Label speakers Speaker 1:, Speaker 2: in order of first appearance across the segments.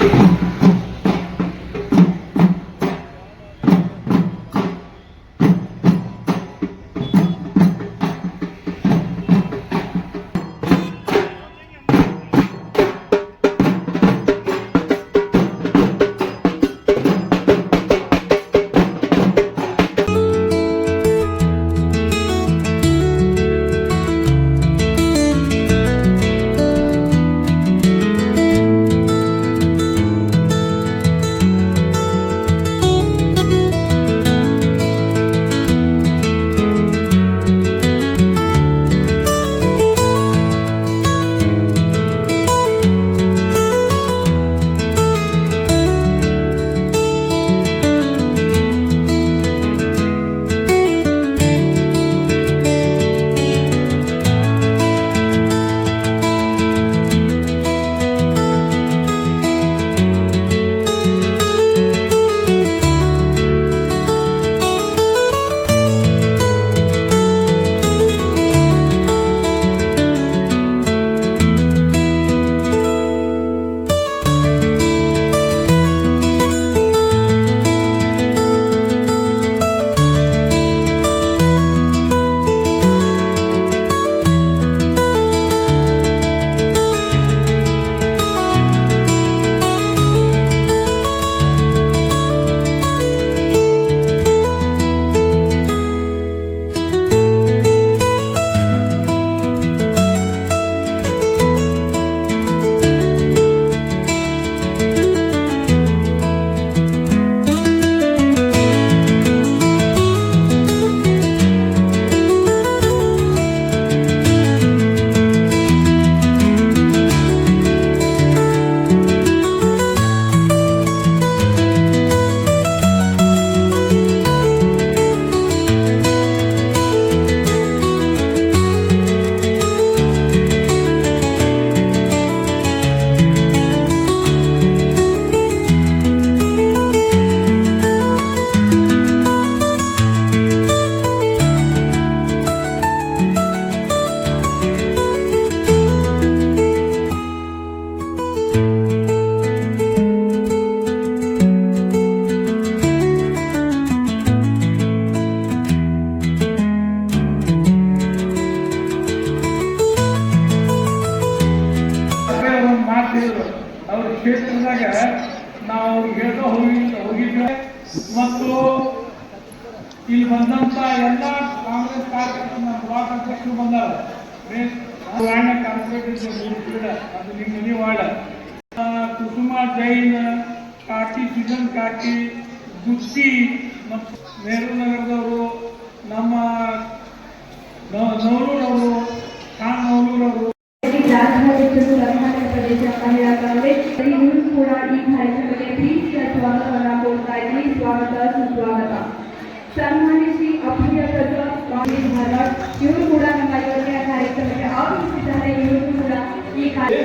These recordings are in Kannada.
Speaker 1: Thank you. ನಾವು ಹೇಳ್ತಾ ಹೋಗಿ ಹೋಗಿದ್ದೇವೆ ಮತ್ತು ಇಲ್ಲಿ ಬಂದಂತ ಎಲ್ಲ ಕಾಂಗ್ರೆಸ್ ಕಾರ್ಯಕರ್ತರು ನಮ್ಮ ಬ್ಲಾಕ್ ಅಧ್ಯಕ್ಷರು ಬಂದಾರ ಅದು ನಿಮ್ಮ ಮನೆ ವಾರ್ಡ್ ಕುಸುಮ, ಜೈನ್ ಕಾಟಿ ಸುಜನ್ ಕಾಟಿ ಗುತ್ತಿ ಮತ್ತು ನೆಹರು ನಗರದವರು, ನಮ್ಮ ನವ- ನವರೂರವರು ಖಾನ್ ನವರೂರವರು
Speaker 2: ರಾಜಭವನದಲ್ಲಿ ಪ್ರದೇಶ ಮಹಿಳಾ ಕಾಂಗ್ರೆಸ್. ಕೂಡ ಈ ಕಾರ್ಯಕ್ರಮಕ್ಕೆ ಪ್ರೀತಿಯ ಸ್ವಾಗತವನ್ನ ಕೋರ್ತಾ ಇದ್ದೀನಿ ಸ್ವಾಗತ ಸುಸ್ವಾಗತ ಸನ್ಮಾನ್ಯ ಶ್ರೀ ಅಭಯ ಪ್ರಸಾದ್ ಕಾಂಗ್ರೆಸ್ ಭಾರತ್ ಇವರು ಕೂಡ ನಮ್ಮ ಯೋಜನೆಯ ಕಾರ್ಯಕ್ರಮಕ್ಕೆ ಆಗಮಿಸಿದ್ದಾರೆ ಇವರು ಕೂಡ ಈ ಕಾರ್ಯ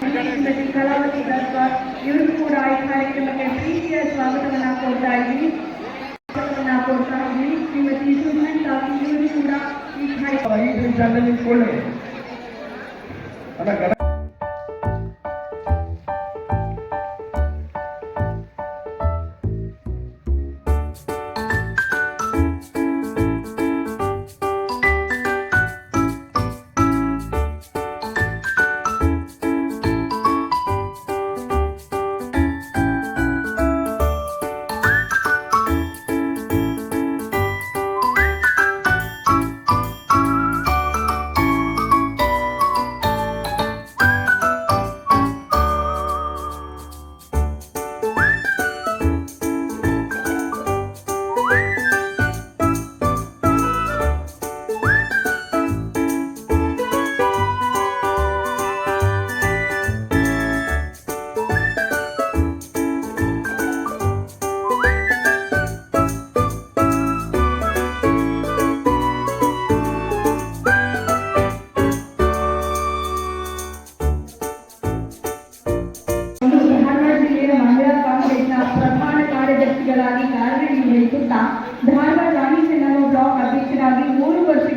Speaker 2: ಶ್ರೀಮತಿ ಕಲಾವತಿ ಗರ್ಭರ್ ಇವರು ಕೂಡ ಈ ಕಾರ್ಯಕ್ರಮಕ್ಕೆ ಪ್ರೀತಿಯ ಸ್ವಾಗತವನ್ನ ಕೋರ್ತಾ ಇದ್ದೀನಿ ಸ್ವಾಗತವನ್ನ ಕೋರ್ತಾ ಇದ್ದೀನಿ ಶ್ರೀಮತಿ ಸುಮನ್ ತಾಕಿ ಇವರು ಕೂಡ ಈ ಕಾರ್ಯಕ್ರಮ
Speaker 1: ಐದು ನಿಮಿಷದಲ್ಲಿ ನಿಂತ್ಕೊಳ್ಳಿ ಅಲ್ಲ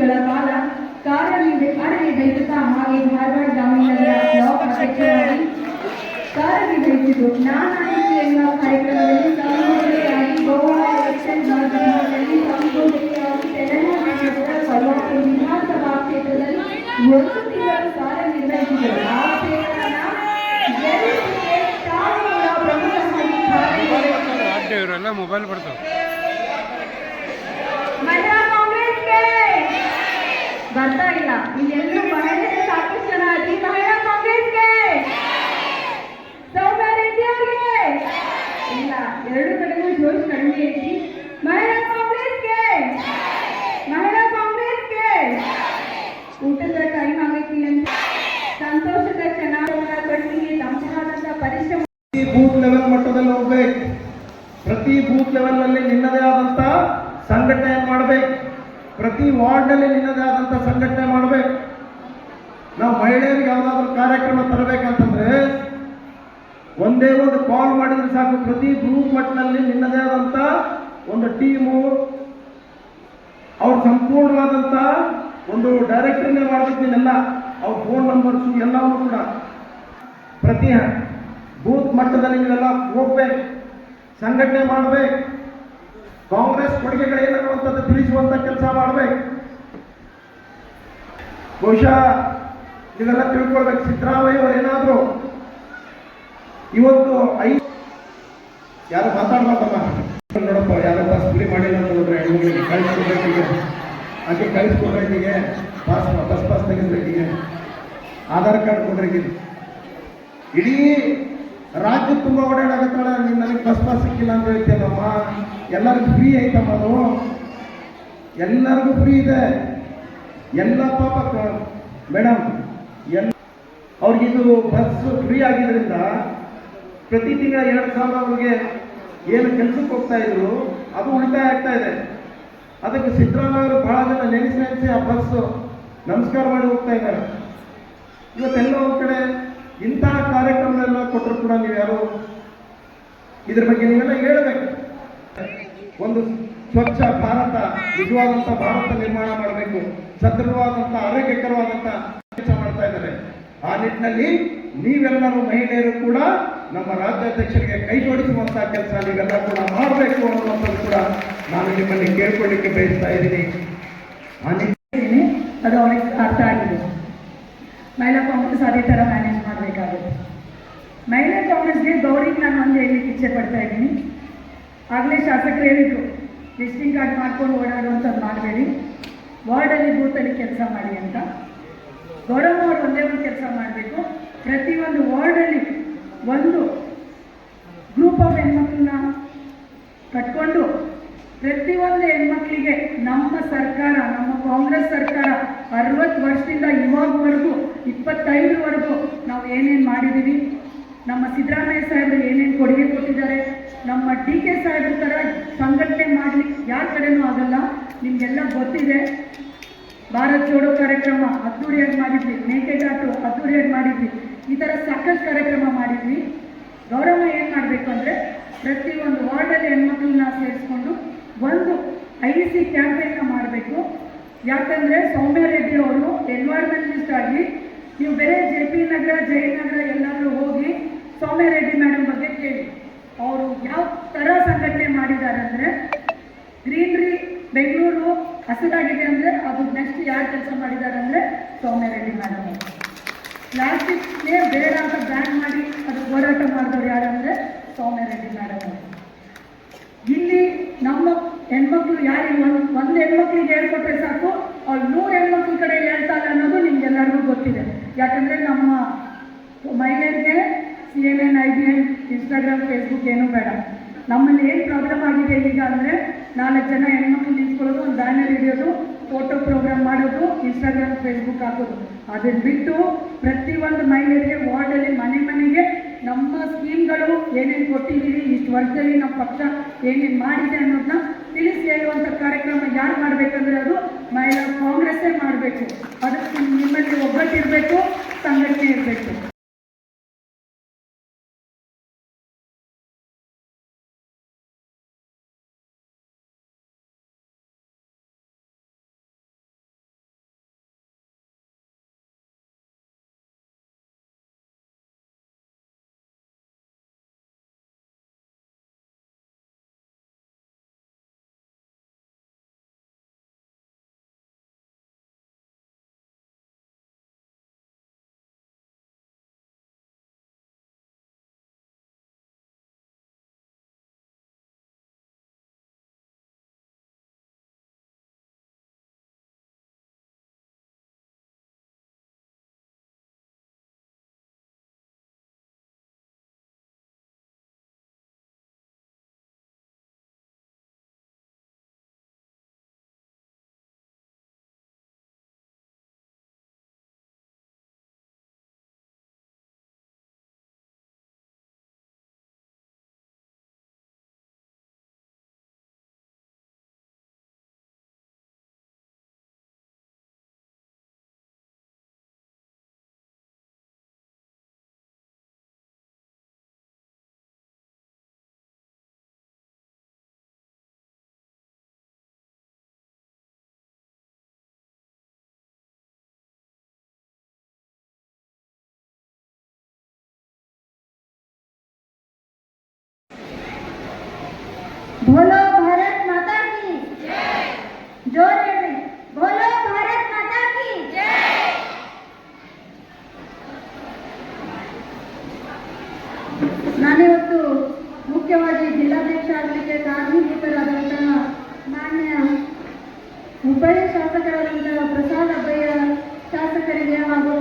Speaker 3: ವರ್ಷಗಳ ಕಾಲ ಕಾರ್ಯನಿರ್ವ ಕಾರ್ಯನಿರ್ವಹಿಸುತ್ತಾ ಹಾಗೆ ಧಾರವಾಡ ಗ್ರಾಮೀಣ ಬ್ಲಾಕ್ ಅಧ್ಯಕ್ಷರಾಗಿ ಕಾರ್ಯನಿರ್ವಹಿಸಿತು ನಾನಾಯಿತು ಎನ್ನುವ ಕಾರ್ಯಕ್ರಮದಲ್ಲಿ ಸಂಯೋಜನೆಯಾಗಿ ಗೋವಾ ಎಲೆಕ್ಷನ್ ಮಾಧ್ಯಮದಲ್ಲಿ ಸಂಯೋಜನೆಯಾಗಿ ತೆಲಂಗಾಣ ಕೊಲ್ಲಾಪುರ ವಿಧಾನಸಭಾ ಕ್ಷೇತ್ರದಲ್ಲಿ ಒಂದು ತಿಂಗಳು ಕಾರ್ಯನಿರ್ವಹಿಸಿದರು ಆ ಪ್ರಮುಖವಾಗಿ ಕಾರ್ಯನಿರ್ವಹಿಸಿದರು
Speaker 4: ಇವರೆಲ್ಲ ಮೊಬೈಲ್ ಬರ್ತಾವೆ.
Speaker 3: ಬರ್ತಾ ಇಲ್ಲ ಇಲ್ಲೆಲ್ಲರೂ ಮಹಿಳೆಯರು ಸಾಕಷ್ಟು ಜನ ಅತಿ ಮಹಿಳಾ ಕಾಂಗ್ರೆಸ್ಗೆ. ಸೌಮ್ಯ ರೆಡ್ಡಿ ಅವ್ರಿಗೆ. ಇಲ್ಲ, ಎರಡು ಕಡೆಗೂ ಜೋಶ್ ಕಡಿಮೆ ಐತಿ. ಮಹಿಳಾ ಕಾಂಗ್ರೆಸ್ಗೆ. ಮಹಿಳಾ ಕಾಂಗ್ರೆಸ್ಗೆ. ಊಟದ ಟೈಮ್ ಆಗೈತಿ ಅಂತ. ಸಂತೋಷದ ಕ್ಷಣವನ್ನ ಕಣ್ಣಿಗೆ ತಮ್ಮದಾದಂತ ಪರಿಶ್ರಮ.
Speaker 5: ಬೂತ್ ಲೆವೆಲ್ ಮಟ್ಟದಲ್ಲಿ ಹೋಗ್ಬೇಕು. ಪ್ರತಿ ಬೂತ್ ಲೆವೆಲ್ನಲ್ಲಿ ನಿನ್ನದೇ ಆದಂತ ಸಂಘಟನೆ ಪ್ರತಿ ವಾರ್ಡ್ನಲ್ಲಿ ನಿನ್ನದೇ ಆದಂಥ ಸಂಘಟನೆ ಮಾಡಬೇಕು. ನಾವು ಮಹಿಳೆಯರಿಗೆ ಯಾವ್ದಾದ್ರು ಕಾರ್ಯಕ್ರಮ ತರಬೇಕಂತಂದ್ರೆ ಒಂದೇ ಒಂದು ಕಾಲ್ ಮಾಡಿದ್ರೆ ಸಾಕು. ಪ್ರತಿ ಗ್ರೂಪ್ ಮಟ್ಟದಲ್ಲಿ ನಿನ್ನದೇ ಆದಂಥ ಒಂದು ಟೀಮು ಅವ್ರ ಸಂಪೂರ್ಣವಾದಂತ ಒಂದು ಡೈರೆಕ್ಟರಿನೇ ಮಾಡ್ಬೇಕು ನೀನೆಲ್ಲ. ಅವ್ರ ಫೋನ್ ನಂಬರ್ಸು ಎಲ್ಲವೂ ಕೂಡ. ಪ್ರತಿ ಬೂತ್ ಮಟ್ಟದಲ್ಲಿ ನೀವೆಲ್ಲ ಹೋಗ್ಬೇಕು. ಸಂಘಟನೆ ಮಾಡಬೇಕು. ಕಾಂಗ್ರೆಸ್ ಕೊಡುಗೆಗಳೇನನ್ನುವಂಥದ್ದು ತಿಳಿಸುವಂತ ಕೆಲಸ ಮಾಡಬೇಕು. ಬಹುಶಃ ಇದೆಲ್ಲ ತಿಳ್ಕೊಳ್ಬೇಕು. ಸಿದ್ದರಾಮಯ್ಯ ಅವರೇನಾದರೂ ಇವತ್ತು ಐ ಯಾರು ಮಾತಾಡ್ಬೇಕಮ್ಮ ನೋಡಪ್ಪ ಯಾರೋ ಸ್ಕೂಲಿ ಮಾಡಿಲ್ಲ ನೋಡ್ರಿ ಹೆಣ್ಮಗಳಿಗೆ ಕಳಿಸ್ಕೊಡ್ಬೇಕೀಗ. ಅದಕ್ಕೆ ಕಳಿಸ್ಕೊಡ್ಬೇಕೀಗ, ಪಾಸ್ ಬಸ್ ಪಾಸ್ ತೆಗೆದ್ಬೇಕಿಗೆ ಆಧಾರ್ ಕಾರ್ಡ್ ಕೊಡ್ರಿಗೆ ಇಡೀ ರಾಜ್ಯ ತುಂಬ ಓಡಾಡಕತ್ತಾಳ ನೀನು ನನಗೆ ಬಸ್ ಪಾಸ್ ಸಿಕ್ಕಿಲ್ಲ ಅಂತ ಹೇಳ್ತೇನಮ್ಮ ಎಲ್ಲರಿಗೂ ಫ್ರೀ ಐತಮ್ಮ ಅದು ಎಲ್ಲರಿಗೂ ಫ್ರೀ ಇದೆ. ಎಲ್ಲ ಪಾಪ ಮೇಡಮ್ ಎಲ್ಲ ಅವ್ರಿಗಿದು ಬಸ್ ಫ್ರೀ ಆಗಿದ್ದರಿಂದ ಪ್ರತಿ ತಿಂಗಳ ಎರಡು ಸಾವಿರ ಅವ್ರಿಗೆ ಏನು ಕೆಲಸಕ್ಕೆ ಹೋಗ್ತಾ ಇದ್ರು, ಅದು ಉಳಿತಾಯ ಆಗ್ತಾ ಇದೆ. ಅದಕ್ಕೆ ಸಿದ್ದರಾಮಯ್ಯ ಅವರು ಬಹಳ ಜನ ನೆನೆಸಿ ನೆನೆಸಿ ಆ ಬಸ್ ನಮಸ್ಕಾರ ಮಾಡಿ ಹೋಗ್ತಾ ಇದ್ದಾರೆ. ಇವತ್ತೆಲ್ಲ ಒಂದು ಕಡೆ ಇಂತಹ ಕಾರ್ಯಕ್ರಮಗಳೆಲ್ಲ ಕೊಟ್ಟರು ಕೂಡ ನೀವು ಯಾರು ಇದ್ರ ಬಗ್ಗೆ ನೀವೆಲ್ಲ ಹೇಳ್ಬೇಕು. ಒಂದು ಸ್ವಚ್ಛ ಭಾರತ, ನಿಜವಾದಂತ ಭಾರತ ನಿರ್ಮಾಣ ಮಾಡಬೇಕು. ಸದೃಢವಾದಂತ, ಆರೋಗ್ಯಕರವಾದಂತ ಕೆಲಸ ಮಾಡ್ತಾ ಇದ್ದಾರೆ. ಆ ನಿಟ್ಟಿನಲ್ಲಿ ನೀವೆಲ್ಲರೂ ಮಹಿಳೆಯರು ಕೂಡ ನಮ್ಮ ರಾಜ್ಯಾಧ್ಯಕ್ಷರಿಗೆ ಕೈ ಜೋಡಿಸುವಂತಹ ಕೆಲಸ ನೀವೆಲ್ಲ ಕೂಡ ಮಾಡಬೇಕು ಅನ್ನುವಂಥದ್ದು ಕೂಡ ನಾನು ನಿಮ್ಮಲ್ಲಿ ಕೇಳ್ಕೊಳ್ಳಿಕ್ಕೆ ಬಯಸ್ತಾ ಇದ್ದೀನಿ. ಆ ನಿಟ್ಟಿನಲ್ಲಿ
Speaker 3: ಅದು ಅವರಿಗೆ ಅರ್ಥ ಆಗಿದೆ. ಮಹಿಳಾ ಕಾಂಗ್ರೆಸ್ ಅದೇ ಥರ ಮ್ಯಾನೇಜ್ ಮಾಡಬೇಕಾಗುತ್ತೆ. ಮಹಿಳಾ ಕಾಂಗ್ರೆಸ್ಗೆ ಗೌರಿಗೆ ನಾನು ಒಂದು ಇಚ್ಛೆ ಪಡ್ತಾ ಇದ್ದೀನಿ. ಆಗಲೇ ಶಾಸಕರು ಹೇಳಿದರು ವಿಸಿಟಿಂಗ್ ಕಾರ್ಡ್ ಮಾಡ್ಕೊಂಡು ಓಡಾಡುವಂಥದ್ದು ಮಾಡಬೇಡಿ. ವಾರ್ಡಲ್ಲಿ ಬೂತಲ್ಲಿ ಕೆಲಸ ಮಾಡಿ ಅಂತ. ಗೌರವ ಅವರು ಒಂದೇ ಒಂದು ಕೆಲಸ ಮಾಡಬೇಕು. ಪ್ರತಿಯೊಂದು ವಾರ್ಡಲ್ಲಿ ಒಂದು ಗ್ರೂಪ್ ಆಫ್ ಹೆಣ್ಮಕ್ಳನ್ನ ಕಟ್ಕೊಂಡು ಪ್ರತಿಯೊಂದು ಹೆಣ್ಮಕ್ಳಿಗೆ ನಮ್ಮ ಸರ್ಕಾರ, ನಮ್ಮ ಕಾಂಗ್ರೆಸ್ ಸರ್ಕಾರ ಅರವತ್ತು ವರ್ಷದಿಂದ ಇವಾಗವರೆಗೂ, ಇಪ್ಪತ್ತೈದರವರೆಗೂ ನಾವು ಏನೇನು ಮಾಡಿದ್ದೀವಿ ನಮ್ಮ ಸಿದ್ದರಾಮಯ್ಯ ಸಾಹೇಬರು ಏನೇನು ಕೊಡುಗೆ ಕೊಟ್ಟಿದ್ದಾರೆ ನಮ್ಮ ಡಿ ಕೆ ಸಾಹೇಬ್ರ ಥರ ಸಂಘಟನೆ ಮಾಡಲಿಕ್ಕೆ ಯಾರ ಕಡೆನೂ ಆಗಲ್ಲ. ನಿಮಗೆಲ್ಲ ಗೊತ್ತಿದೆ. ಭಾರತ್ ಜೋಡೋ ಕಾರ್ಯಕ್ರಮ ಅದ್ದೂರಿಯಾಗಿ ಮಾಡಿದ್ವಿ. ಮೇಕೆದಾಟು ಅದ್ದೂರಿಯಾಗಿ ಮಾಡಿದ್ವಿ. ಈ ಥರ ಸಾಕಷ್ಟು ಕಾರ್ಯಕ್ರಮ ಮಾಡಿದ್ವಿ. ಗೌರವ ಏನು ಮಾಡಬೇಕು ಅಂದರೆ ಪ್ರತಿಯೊಂದು ವಾರ್ಡಲ್ಲಿ ಹೆಣ್ಮಕ್ಳನ್ನ ಸೇರಿಸ್ಕೊಂಡು ಒಂದು ಐ ಸಿ ಕ್ಯಾಂಪೇನ್ನ ಮಾಡಬೇಕು. ಯಾಕಂದರೆ ಸೌಮ್ಯ ರೆಡ್ಡಿ ಅವರು ಎನ್ವೈರ್ಮೆಂಟಲಿಸ್ಟ್ ಆಗಿ ನೀವು ಬೇರೆ ಜೆ ಪಿ ನಗರ ಜಯನಗರ ಎಲ್ಲಾದರೂ ಹೋಗಿ ಸೌಮ್ಯ ರೆಡ್ಡಿ ಮೇಡಮ್ ಬಗ್ಗೆ ಕೇಳಿ ಅವರು ಯಾವ ಥರ ಸಂಘಟನೆ ಮಾಡಿದ್ದಾರೆ ಅಂದರೆ ಗ್ರೀನ್ರಿ ಬೆಂಗಳೂರು ಹಸಿರಾಗಿದೆ ಅಂದರೆ ಅದು ನೆಕ್ಸ್ಟ್ ಯಾರು ಕೆಲಸ ಮಾಡಿದ್ದಾರೆ ಅಂದರೆ ಸೌಮ್ಯ ರೆಡ್ಡಿ ಮೇಡಮ್ ಪ್ಲಾಸ್ಟಿಕ್ ಬೇಡ ಅಂತ ಬ್ಯಾನ್ ಮಾಡಿ ಅದು ಹೋರಾಟ ಮಾಡಿದವರು ಯಾರಂದರೆ ಸೌಮ್ಯ ರೆಡ್ಡಿ ಮೇಡಮ್ ಇಲ್ಲಿ ನಮ್ಮ ಹೆಣ್ಮಕ್ಳು ಯಾರು ಒಂದು ಒಂದು ಹೆಣ್ಮಕ್ಳಿಗೆ ಹೇಳ್ಕೊಟ್ರೆ ಸಾಕು, ಅವ್ರು ನೂರು ಹೆಣ್ಮಕ್ಳ ಕಡೆ ಹೇಳ್ತಾರೆ ಅನ್ನೋದು ನಿಮ್ಗೆಲ್ಲರಿಗೂ ಗೊತ್ತಿದೆ. ಯಾಕಂದರೆ ನಮ್ಮ ಮಹಿಳೆಯರಿಗೆ C N N I B N Instagram Facebook ಏನೂ ಬೇಡ. ನಮ್ಮಲ್ಲಿ ಏನು ಪ್ರಾಬ್ಲಮ್ ಆಗಿದೆ ಈಗ ಅಂದರೆ ನಾಲ್ಕು ಜನ ಹೆಣ್ಮಕ್ಳು ನಿಂತ್ಕೊಳ್ಳೋದು ಒಂದು ಬ್ಯಾನರ್ ಹಿಡಿಯೋದು ಫೋಟೋ ಪ್ರೋಗ್ರಾಮ್ ಮಾಡೋದು ಇನ್ಸ್ಟಾಗ್ರಾಮ್ ಫೇಸ್ಬುಕ್ ಹಾಕೋದು. ಅದನ್ನು ಬಿಟ್ಟು ಪ್ರತಿಯೊಂದು ಮಹಿಳೆಯರಿಗೆ ವಾರ್ಡಲ್ಲಿ ಮನೆ ಮನೆಗೆ ನಮ್ಮ ಸ್ಕೀಮ್ಗಳು ಏನೇನು ಕೊಟ್ಟಿದ್ದೀವಿ ಇಷ್ಟು ವರ್ಷದಲ್ಲಿ ನಮ್ಮ ಪಕ್ಷ ಏನೇನು ಮಾಡಿದೆ ಅನ್ನೋದನ್ನ ತಿಳಿಸಿ ಹೇಳುವಂಥ ಕಾರ್ಯಕ್ರಮ ಯಾರು ಮಾಡಬೇಕಂದ್ರೆ ಅದು ಮಹಿಳಾ ಕಾಂಗ್ರೆಸ್ಸೇ ಮಾಡಬೇಕು. ಅದಕ್ಕೆ ನಿಮ್ಮಲ್ಲಿ ಒಗ್ಗಟ್ಟಿರಬೇಕು, ಸಂಘಟನೆ ಇರಬೇಕು.
Speaker 4: બોલો ભારત માતા કી જય જોરે મે બોલો ભારત માતા કી જય ನಾನು ಇವತ್ತು ಮುಖ್ಯವಾಗಿ ಜಿಲ್ಲಾಧ್ಯಕ್ಷ ಆಗಲಿಕ್ಕೆ ಕಾರಣೀಭೂತರಾದಂತಹ ಮಾನ್ಯ ಹುಬ್ಬಳ್ಳಿ ಶಾಸಕರಾದಂತಹ ಪ್ರಸಾದ್ ಅಬ್ಬಯ್ಯ ಶಾಸಕರಿಗೆ ಹಾಗೂ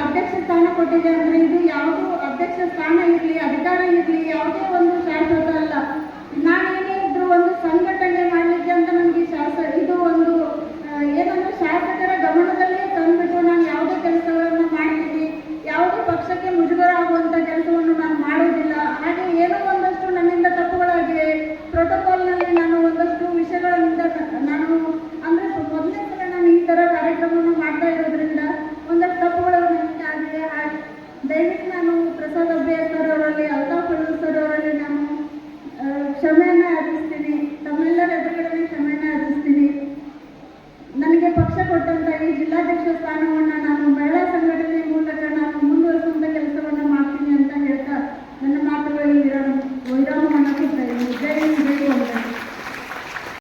Speaker 4: ಅಧ್ಯಕ್ಷ ಸ್ಥಾನ ಕೊಟ್ಟಿದೆ ಅಂದ್ರೆ ಇದು ಯಾವುದು ಅಧ್ಯಕ್ಷ ಸ್ಥಾನ ಇರಲಿ, ಅಧಿಕಾರ ಇರಲಿ, ಯಾವುದೇ ಒಂದು ಶಾಸಕ ಅಲ್ಲ. ನಾನೇನೇ ಇದ್ರು ಒಂದು ಸಂಘಟನೆ ಮಾಡಲಿಕ್ಕೆ ಅಂತ ನನಗೆ ಶಾಸ, ಇದು ಒಂದು ಏನಂದ್ರೆ ಶಾಸಕರ ಗಮನದಲ್ಲೇ ತಂದುಬಿಟ್ಟು ನಾನು ಯಾವುದೇ ಕೆಲಸಗಳನ್ನು ಮಾಡ್ತೀನಿ, ಯಾವುದೇ ಪಕ್ಷಕ್ಕೆ ಮುಜುಗರ ಆಗುವಂಥ ಕೆಲಸವನ್ನು ನಾನು ಮಾಡೋದಿಲ್ಲ ಹಾಗೆ ಏನೋ ಒಂದಷ್ಟು ನನ್ನಿಂದ ತಪ್ಪುಗಳಾಗಿವೆ. ಪ್ರೋಟೋಕಾಲ್